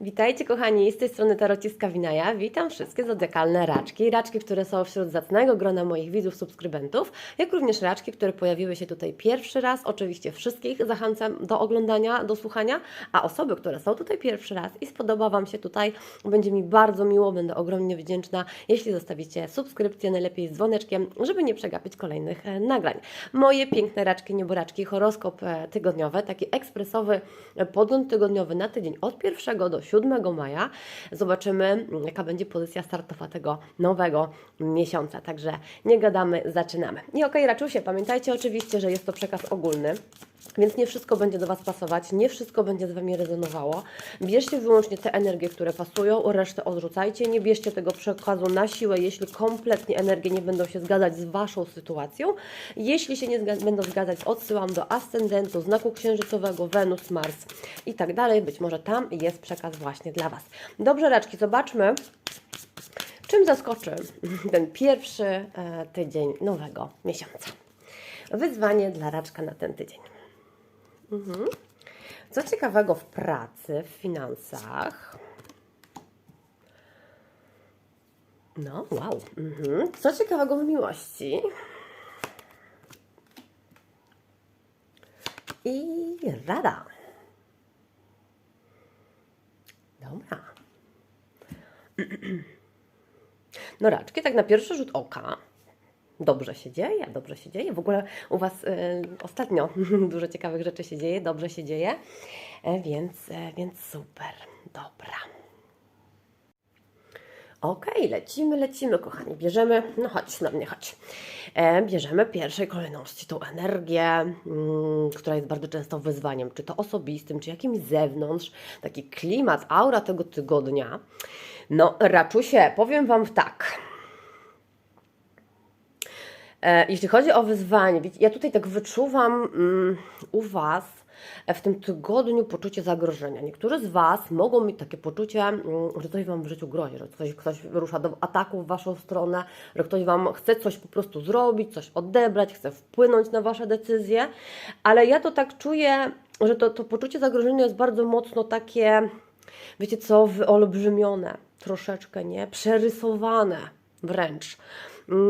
Witajcie kochani, z tej strony Tarociska Winaja. Witam wszystkie zodiakalne raczki. Raczki, które są wśród zacnego grona moich widzów, subskrybentów, jak również raczki, które pojawiły się tutaj pierwszy raz. Oczywiście wszystkich zachęcam do oglądania, do słuchania, a osoby, które są tutaj pierwszy raz i spodoba Wam się tutaj, będzie mi bardzo miło, będę ogromnie wdzięczna, jeśli zostawicie subskrypcję, najlepiej z dzwoneczkiem, żeby nie przegapić kolejnych e, nagrań. Moje piękne raczki, nieboraczki, horoskop e, tygodniowy, taki ekspresowy e, podgląd tygodniowy na tydzień od 1 do 7 maja. Zobaczymy, jaka będzie pozycja startowa tego nowego miesiąca. Także nie gadamy, zaczynamy. I okej, raczusie, pamiętajcie oczywiście, że jest to przekaz ogólny. Więc nie wszystko będzie do Was pasować, nie wszystko będzie z Wami rezonowało. Bierzcie wyłącznie te energie, które pasują, resztę odrzucajcie. Nie bierzcie tego przekazu na siłę, jeśli kompletnie energie nie będą się zgadzać z Waszą sytuacją. Jeśli się nie zga- będą zgadzać, odsyłam do ascendentu, znaku księżycowego, Wenus, Mars i tak dalej. Być może tam jest przekaz właśnie dla Was. Dobrze, raczki, zobaczmy. Czym zaskoczy ten pierwszy e, tydzień nowego miesiąca? Wyzwanie dla raczka na ten tydzień. Mhm. Co ciekawego w pracy, w finansach? No, wow. Mhm. Co ciekawego w miłości? I rada. Dobra. No raczki, tak na pierwszy rzut oka. Dobrze się dzieje, dobrze się dzieje. W ogóle u Was y, ostatnio dużo ciekawych rzeczy się dzieje, dobrze się dzieje, e, więc, e, więc super, dobra. Okej, lecimy, lecimy, kochani. Bierzemy, no chodź na mnie, chodź. E, bierzemy pierwszej kolejności tą energię, mm, która jest bardzo często wyzwaniem, czy to osobistym, czy jakimś zewnątrz. Taki klimat, aura tego tygodnia. No, raczusie, powiem Wam tak. E, Jeśli chodzi o wyzwanie, ja tutaj tak wyczuwam mm, u Was e, w tym tygodniu poczucie zagrożenia. Niektórzy z Was mogą mieć takie poczucie, mm, że coś Wam w życiu grozi, że ktoś, ktoś wyrusza do ataku w Waszą stronę, że ktoś Wam chce coś po prostu zrobić, coś odebrać, chce wpłynąć na Wasze decyzje, ale ja to tak czuję, że to, to poczucie zagrożenia jest bardzo mocno takie, wiecie co, wyolbrzymione, troszeczkę, nie? Przerysowane wręcz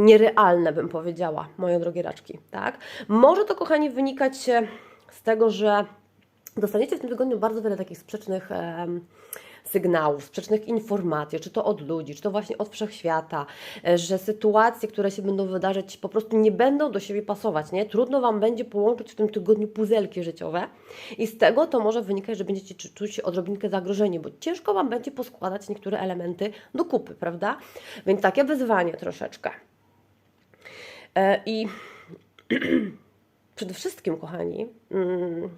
nierealne, bym powiedziała, moje drogie raczki, tak? Może to, kochani, wynikać z tego, że dostaniecie w tym tygodniu bardzo wiele takich sprzecznych sygnałów, sprzecznych informacji, czy to od ludzi, czy to właśnie od wszechświata, e, że sytuacje, które się będą wydarzyć, po prostu nie będą do siebie pasować, nie? Trudno Wam będzie połączyć w tym tygodniu puzelki życiowe i z tego to może wynikać, że będziecie czu- czuć się odrobinkę zagrożeni, bo ciężko Wam będzie poskładać niektóre elementy do kupy, prawda? Więc takie wyzwanie troszeczkę. E, I przede wszystkim, kochani, mm,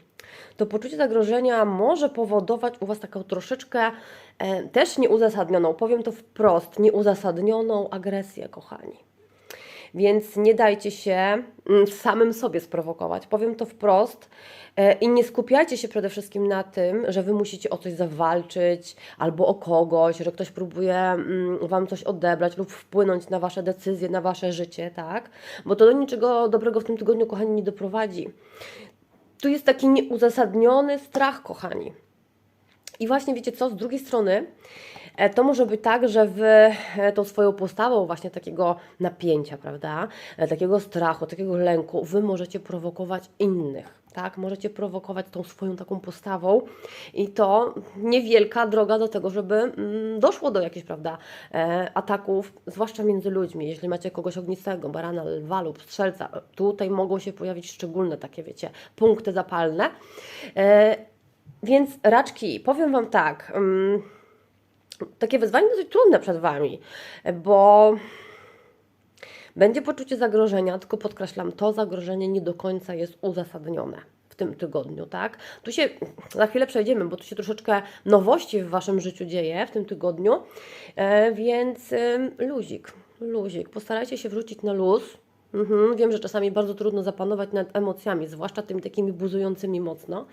to poczucie zagrożenia może powodować u Was taką troszeczkę e, też nieuzasadnioną, powiem to wprost, nieuzasadnioną agresję, kochani. Więc nie dajcie się mm, samym sobie sprowokować. Powiem to wprost e, i nie skupiajcie się przede wszystkim na tym, że wy musicie o coś zawalczyć albo o kogoś, że ktoś próbuje mm, wam coś odebrać lub wpłynąć na wasze decyzje, na wasze życie, tak? Bo to do niczego dobrego w tym tygodniu, kochani, nie doprowadzi. Tu jest taki nieuzasadniony strach, kochani. I właśnie wiecie co, z drugiej strony to może być tak, że wy e, tą swoją postawą właśnie takiego napięcia, prawda, e, takiego strachu, takiego lęku, wy możecie prowokować innych. Tak, możecie prowokować tą swoją taką postawą i to niewielka droga do tego, żeby mm, doszło do jakichś, prawda, e, ataków, zwłaszcza między ludźmi. Jeśli macie kogoś ognistego, barana, lwa lub strzelca, tutaj mogą się pojawić szczególne takie, wiecie, punkty zapalne. E, więc raczki, powiem Wam tak, mm, takie wyzwanie dosyć trudne przed Wami, bo będzie poczucie zagrożenia, tylko podkreślam, to zagrożenie nie do końca jest uzasadnione w tym tygodniu, tak? Tu się za chwilę przejdziemy, bo tu się troszeczkę nowości w Waszym życiu dzieje w tym tygodniu, e, więc luzik, luzik. Postarajcie się wrócić na luz. Mhm, wiem, że czasami bardzo trudno zapanować nad emocjami, zwłaszcza tymi takimi buzującymi mocno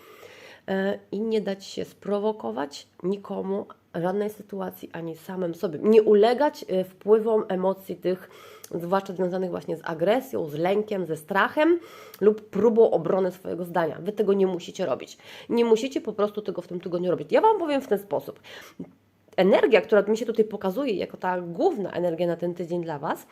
i nie dać się sprowokować nikomu, żadnej sytuacji, ani samym sobie. Nie ulegać e, wpływom emocji tych zwłaszcza związanych właśnie z agresją, z lękiem, ze strachem lub próbą obrony swojego zdania. Wy tego nie musicie robić. Nie musicie po prostu tego w tym tygodniu robić. Ja Wam powiem w ten sposób. Energia, która mi się tutaj pokazuje jako ta główna energia na ten tydzień dla Was,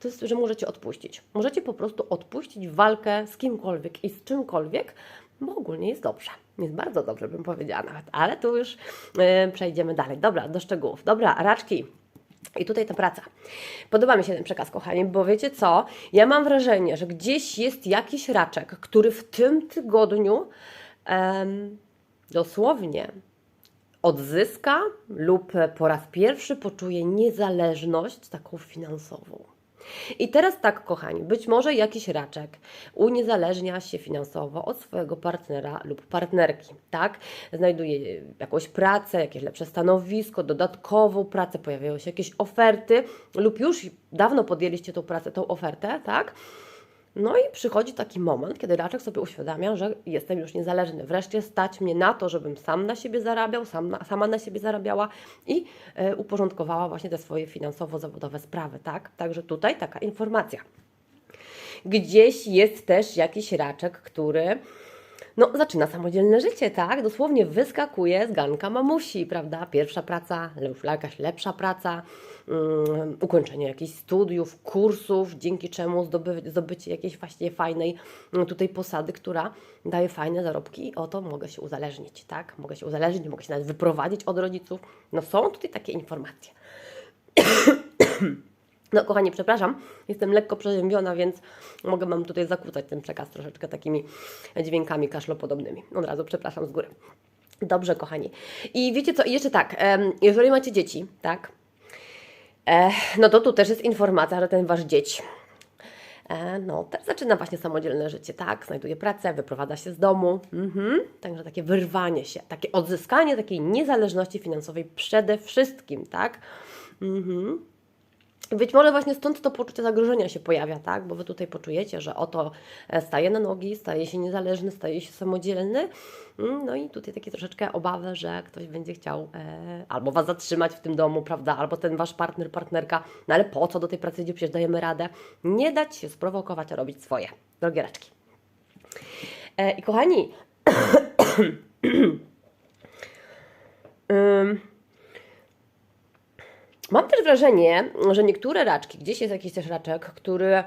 to jest, że możecie odpuścić. Możecie po prostu odpuścić walkę z kimkolwiek i z czymkolwiek, bo ogólnie jest dobrze. Jest bardzo dobrze, bym powiedziała nawet, ale tu już yy, przejdziemy dalej. Dobra, do szczegółów. Dobra, raczki. I tutaj ta praca. Podoba mi się ten przekaz, kochani, bo wiecie co? Ja mam wrażenie, że gdzieś jest jakiś raczek, który w tym tygodniu em, dosłownie odzyska lub po raz pierwszy poczuje niezależność taką finansową. I teraz tak, kochani, być może jakiś raczek uniezależnia się finansowo od swojego partnera lub partnerki, tak? Znajduje jakąś pracę, jakieś lepsze stanowisko, dodatkową pracę, pojawiają się jakieś oferty lub już dawno podjęliście tą pracę, tą ofertę, tak? No i przychodzi taki moment, kiedy raczek sobie uświadamia, że jestem już niezależny. Wreszcie stać mnie na to, żebym sam na siebie zarabiał, sam na, sama na siebie zarabiała i e, uporządkowała właśnie te swoje finansowo-zawodowe sprawy, tak? Także tutaj taka informacja. Gdzieś jest też jakiś raczek, który no, zaczyna samodzielne życie, tak? Dosłownie wyskakuje z ganka mamusi, prawda? Pierwsza praca, lub jakaś lepsza praca, um, ukończenie jakichś studiów, kursów, dzięki czemu zdoby, zdobycie jakiejś właśnie fajnej um, tutaj posady, która daje fajne zarobki i oto mogę się uzależnić, tak? Mogę się uzależnić, mogę się nawet wyprowadzić od rodziców. No są tutaj takie informacje. No, kochani, przepraszam, jestem lekko przeziębiona, więc mogę Wam tutaj zakłócać ten przekaz troszeczkę takimi dźwiękami kaszlopodobnymi. Od razu przepraszam z góry. Dobrze, kochani. I wiecie co, jeszcze tak, jeżeli macie dzieci, tak, e, no to tu też jest informacja, że ten Wasz dzieć, e, no, też zaczyna właśnie samodzielne życie, tak, znajduje pracę, wyprowadza się z domu, mhm. także takie wyrwanie się, takie odzyskanie takiej niezależności finansowej przede wszystkim, tak, mhm. Być może właśnie stąd to poczucie zagrożenia się pojawia, tak? Bo wy tutaj poczujecie, że oto e, staje na nogi, staje się niezależny, staje się samodzielny. Mm, No i tutaj takie troszeczkę obawy, że ktoś będzie chciał e, albo was zatrzymać w tym domu, prawda? Albo ten wasz partner, partnerka. No ale po co do tej pracy idzie? Przecież dajemy radę. Nie dać się sprowokować, a robić swoje. Drogie raczki. E, I kochani, ym, Mam też wrażenie, że niektóre raczki, gdzieś jest jakiś też raczek, który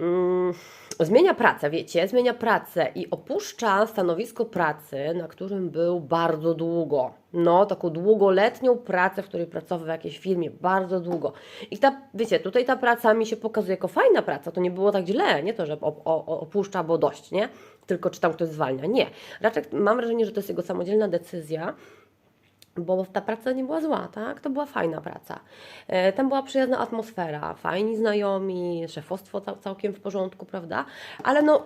mm, zmienia pracę, wiecie, zmienia pracę i opuszcza stanowisko pracy, na którym był bardzo długo. No, taką długoletnią pracę, w której pracował w jakiejś firmie, bardzo długo. I ta, wiecie, tutaj ta praca mi się pokazuje jako fajna praca, to nie było tak źle, nie to, że opuszcza, bo dość, nie? Tylko czy tam ktoś zwalnia, nie. Raczek mam wrażenie, że to jest jego samodzielna decyzja, bo ta praca nie była zła, tak? To była fajna praca. E, Tam była przyjazna atmosfera, fajni znajomi, szefostwo cał, całkiem w porządku, prawda? Ale no,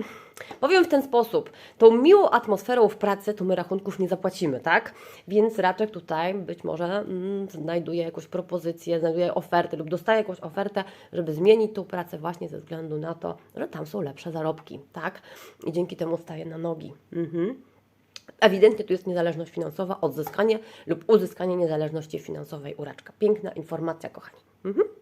powiem w ten sposób, tą miłą atmosferą w pracy to my rachunków nie zapłacimy, tak? Więc Raczek tutaj być może mm, znajduje jakąś propozycję, znajduje ofertę lub dostaje jakąś ofertę, żeby zmienić tą pracę właśnie ze względu na to, że tam są lepsze zarobki, tak? I dzięki temu staje na nogi. Mhm. Ewidentnie tu jest niezależność finansowa, odzyskanie lub uzyskanie niezależności finansowej u raczka. Piękna informacja, kochani. Mhm.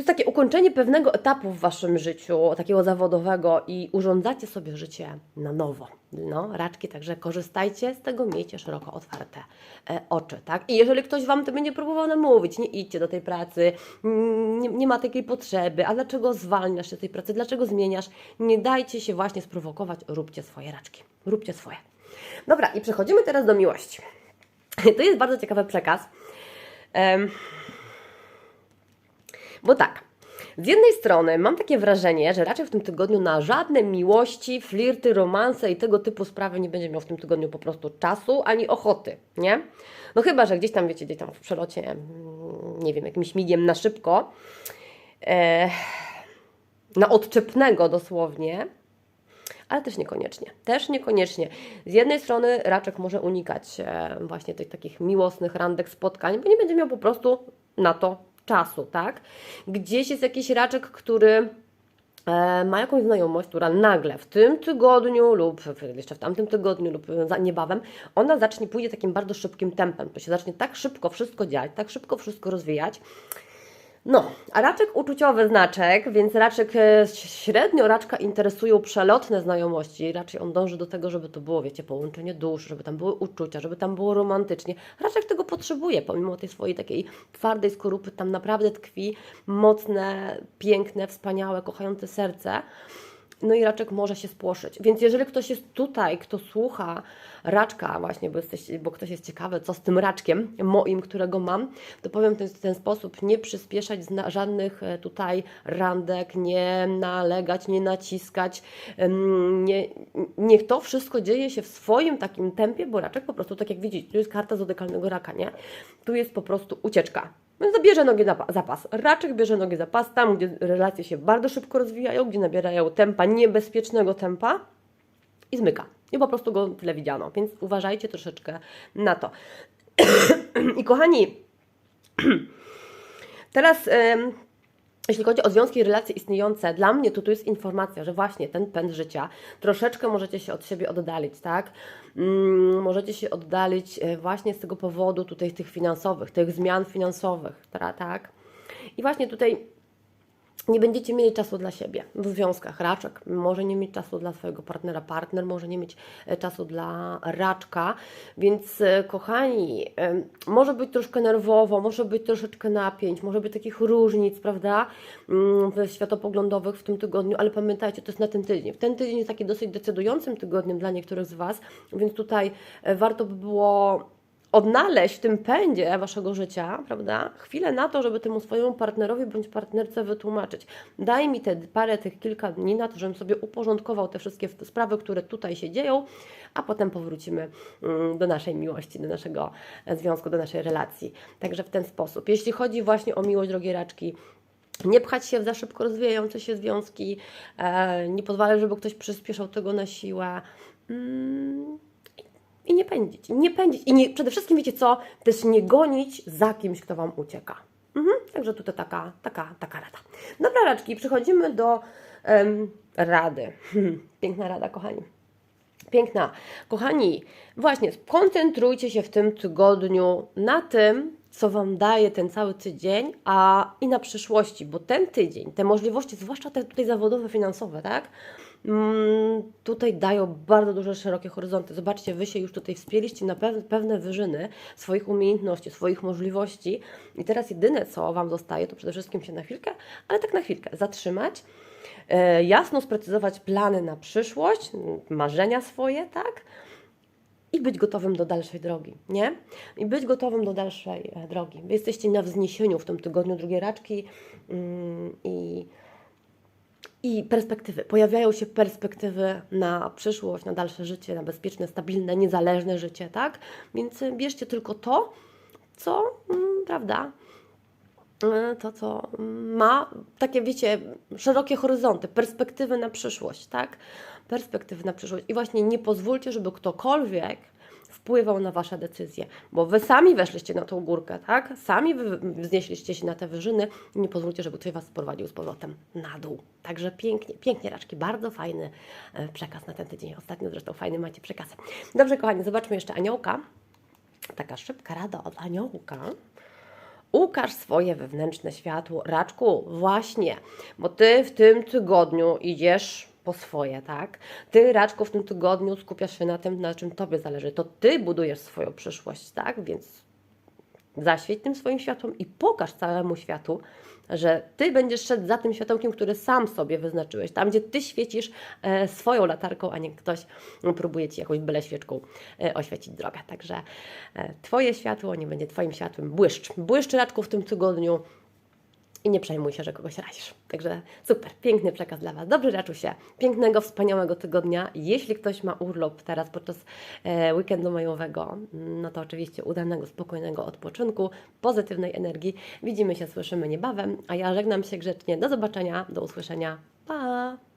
Jest takie ukończenie pewnego etapu w Waszym życiu, takiego zawodowego i urządzacie sobie życie na nowo. No, raczki, także korzystajcie z tego, miejcie szeroko otwarte e, oczy, tak? I jeżeli ktoś Wam to będzie próbował namówić, nie idźcie do tej pracy, nie, nie ma takiej potrzeby, a dlaczego zwalniasz się z tej pracy, dlaczego zmieniasz, nie dajcie się właśnie sprowokować, róbcie swoje raczki, róbcie swoje. Dobra, i przechodzimy teraz do miłości. To jest bardzo ciekawy przekaz. Bo tak, z jednej strony mam takie wrażenie, że raczej w tym tygodniu na żadne miłości, flirty, romanse i tego typu sprawy nie będzie miał w tym tygodniu po prostu czasu ani ochoty, nie? No chyba, że gdzieś tam, wiecie, gdzieś tam w przelocie, mm, nie wiem, jakimś migiem na szybko, e, na odczepnego dosłownie, ale też niekoniecznie. Też niekoniecznie. Z jednej strony raczek może unikać e, właśnie tych takich miłosnych randek, spotkań, bo nie będzie miał po prostu na to czasu, tak? Gdzieś jest jakiś raczek, który e, ma jakąś znajomość, która nagle w tym tygodniu lub jeszcze w tamtym tygodniu lub za, niebawem, ona zacznie, pójdzie takim bardzo szybkim tempem. To się zacznie tak szybko wszystko dziać, tak szybko wszystko rozwijać, No, a raczek uczuciowy znaczek, więc raczek e, średnio raczka interesują przelotne znajomości. Raczej on dąży do tego, żeby to było, wiecie, połączenie dusz, żeby tam były uczucia, żeby tam było romantycznie. Raczek tego potrzebuje, pomimo tej swojej takiej twardej skorupy, tam naprawdę tkwi mocne, piękne, wspaniałe, kochające serce. No i raczek może się spłoszyć. Więc jeżeli ktoś jest tutaj, kto słucha raczka, właśnie, bo, jesteś, bo ktoś jest ciekawy, co z tym raczkiem moim, którego mam, to powiem w ten, ten sposób: nie przyspieszać żadnych e, tutaj randek, nie nalegać, nie naciskać. Nie, niech to wszystko dzieje się w swoim takim tempie, bo raczek po prostu, tak jak widzicie, tu jest karta zodykalnego raka, nie? Tu jest po prostu ucieczka. Więc bierze nogi na pa- zapas. Raczek bierze nogi zapas tam, gdzie relacje się bardzo szybko rozwijają, gdzie nabierają tempa, niebezpiecznego tempa i zmyka. I po prostu go tyle widziano. Więc uważajcie troszeczkę na to. I kochani, teraz jeśli chodzi o związki i relacje istniejące, dla mnie to tu jest informacja, że właśnie ten pęd życia troszeczkę możecie się od siebie oddalić, tak? Mm, możecie się oddalić e, właśnie z tego powodu tutaj tych finansowych, tych zmian finansowych, tak? I właśnie tutaj nie będziecie mieli czasu dla siebie w związkach. Raczek może nie mieć czasu dla swojego partnera, partner może nie mieć e, czasu dla raczka, więc e, kochani, em, może być troszkę nerwowo, może być troszeczkę napięć, może być takich różnic, prawda, mm, światopoglądowych w tym tygodniu, ale pamiętajcie, to jest na ten tydzień. Ten tydzień jest taki dosyć decydującym tygodniem dla niektórych z Was, więc tutaj e, warto by było odnaleźć w tym pędzie waszego życia, prawda, chwilę na to, żeby temu swojemu partnerowi bądź partnerce wytłumaczyć. Daj mi te parę, tych kilka dni na to, żebym sobie uporządkował te wszystkie sprawy, które tutaj się dzieją, a potem powrócimy mm, do naszej miłości, do naszego e, związku, do naszej relacji. Także w ten sposób. Jeśli chodzi właśnie o miłość, drogie raczki, nie pchać się w za szybko rozwijające się związki, e, nie pozwalać, żeby ktoś przyspieszał tego na siłę. Mm, i nie pędzić, nie pędzić. I nie, przede wszystkim wiecie co? Też nie gonić za kimś, kto Wam ucieka. Mhm, także tutaj taka, taka, taka rada. Dobra, raczki, przechodzimy do rady. Piękna rada, kochani. Piękna. Kochani, właśnie skoncentrujcie się w tym tygodniu na tym, co Wam daje ten cały tydzień, a i na przyszłości, bo ten tydzień, te możliwości, zwłaszcza te tutaj zawodowe, finansowe, tak? Mm, tutaj dają bardzo duże, szerokie horyzonty. Zobaczcie, Wy się już tutaj wspięliście na pew- pewne wyżyny swoich umiejętności, swoich możliwości i teraz jedyne, co Wam zostaje, to przede wszystkim się na chwilkę, ale tak na chwilkę, zatrzymać, e, jasno sprecyzować plany na przyszłość, marzenia swoje, tak? i być gotowym do dalszej drogi, nie? I być gotowym do dalszej e, drogi. Wy jesteście na wzniesieniu w tym tygodniu drugie raczki mm, i, i perspektywy. Pojawiają się perspektywy na przyszłość, na dalsze życie, na bezpieczne, stabilne, niezależne życie, tak? Więc e, bierzcie tylko to, co, mm, prawda, e, to, co mm, ma takie, wiecie, szerokie horyzonty, perspektywy na przyszłość, tak? Perspektywy na przyszłość. I właśnie nie pozwólcie, żeby ktokolwiek wpływał na Wasze decyzje, bo Wy sami weszliście na tą górkę, tak? Sami wznieśliście się na te wyżyny i nie pozwólcie, żeby ktoś Was sprowadził z powrotem na dół. Także pięknie, pięknie raczki, bardzo fajny e, przekaz na ten tydzień. Ostatnio zresztą fajny macie przekaz. Dobrze, kochani, zobaczmy jeszcze aniołka. Taka szybka rada od aniołka. Ukaż swoje wewnętrzne światło. Raczku, właśnie, bo ty w tym tygodniu idziesz po swoje, tak? Ty, Raczku, w tym tygodniu skupiasz się na tym, na czym tobie zależy. To ty budujesz swoją przyszłość, tak? Więc zaświeć tym swoim światłem i pokaż całemu światu, że ty będziesz szedł za tym światełkiem, który sam sobie wyznaczyłeś. Tam, gdzie ty świecisz e, swoją latarką, a nie ktoś próbuje ci jakąś byle świeczką e, oświecić drogę. Także e, twoje światło nie będzie twoim światłem. Błyszcz. Błyszcz raczku w tym tygodniu i nie przejmuj się, że kogoś razisz. Także super, piękny przekaz dla Was. Dobry raczu się, pięknego, wspaniałego tygodnia. Jeśli ktoś ma urlop teraz podczas e, weekendu majowego, no to oczywiście udanego, spokojnego odpoczynku, pozytywnej energii. Widzimy się, słyszymy niebawem, a ja żegnam się grzecznie. Do zobaczenia, do usłyszenia. Pa!